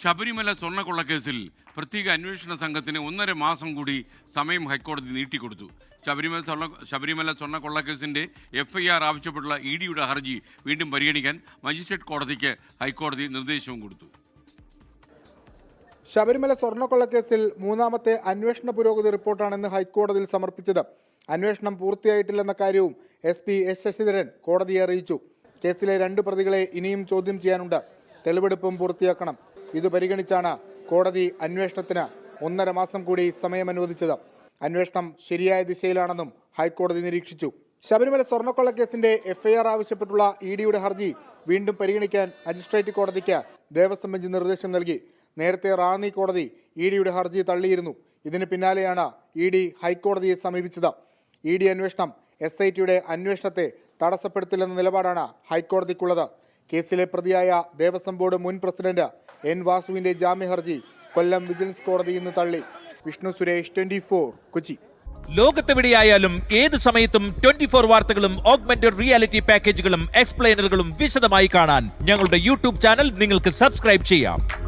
ശബരിമല സ്വർണക്കൊള്ളക്കേസിൽ പ്രത്യേക അന്വേഷണ സംഘത്തിന് ഒന്നര മാസം കൂടി സമയം ഹൈക്കോടതി നീട്ടിക്കൊടുത്തു. ശബരിമല സ്വർണ ശബരിമല സ്വർണക്കൊള്ളക്കേസിന്റെ എഫ് ഐ ആർ ആവശ്യപ്പെട്ടുള്ള ഇ ഡിയുടെ ഹർജി വീണ്ടും പരിഗണിക്കാൻ മജിസ്ട്രേറ്റ് കോടതിക്ക് ഹൈക്കോടതി നിർദ്ദേശവും കൊടുത്തു. ശബരിമല സ്വർണക്കൊള്ളക്കേസിൽ മൂന്നാമത്തെ അന്വേഷണ പുരോഗതി റിപ്പോർട്ടാണെന്ന് ഹൈക്കോടതിയിൽ സമർപ്പിച്ചത്. അന്വേഷണം പൂർത്തിയായിട്ടില്ലെന്ന കാര്യവും എസ് പി എസ് ശശിധരൻ കോടതിയെ അറിയിച്ചു. കേസിലെ രണ്ട് പ്രതികളെ ഇനിയും ചോദ്യം ചെയ്യാനുണ്ട്. തെളിവെടുപ്പും പൂർത്തിയാക്കണം. ഇത് പരിഗണിച്ചാണ് കോടതി അന്വേഷണത്തിന് ഒന്നര മാസം കൂടി സമയം അനുവദിച്ചത് അന്വേഷണം ശരിയായ ദിശയിലാണെന്നും ഹൈക്കോടതി നിരീക്ഷിച്ചു. ശബരിമല സ്വർണക്കൊള്ളക്കേസിന്റെ എഫ്ഐആർ ആവശ്യപ്പെട്ടുള്ള ഇ ഡിയുടെ ഹർജി വീണ്ടും പരിഗണിക്കാൻ മജിസ്ട്രേറ്റ് കോടതിക്ക് ദേവസ്വം ബെഞ്ച് നിർദ്ദേശം നൽകി. നേരത്തെ റാന്നി കോടതി ഇ ഡിയുടെ ഹർജി തള്ളിയിരുന്നു. ഇതിന് പിന്നാലെയാണ് ഇ ഡി ഹൈക്കോടതിയെ സമീപിച്ചത്. ഇ ഡി അന്വേഷണം എസ് ഐ ടിയുടെ അന്വേഷണത്തെ തടസ്സപ്പെടുത്തില്ലെന്ന നിലപാടാണ് ഹൈക്കോടതിക്കുള്ളത്. കേസിലെ പ്രതിയായ ദേവസ്വം ബോർഡ് മുൻ പ്രസിഡന്റ് എൻ വാസുവിന്റെ ജാമ്യഹർജി കൊല്ലം വിജിലൻസ് കോടതി ഇന്ന് തള്ളി. വിഷ്ണു സുരേഷ് ട്വന്റി കൊച്ചി. ലോകത്തെവിടെയായാലും ഏത് സമയത്തും ട്വന്റി ഫോർ വാർത്തകളും ഓഗ്മെന്റഡ് റിയാലിറ്റി പാക്കേജുകളും എക്സ്പ്ലെയിനറുകളും വിശദമായി കാണാൻ ഞങ്ങളുടെ യൂട്യൂബ് ചാനൽ നിങ്ങൾക്ക് സബ്സ്ക്രൈബ് ചെയ്യാം.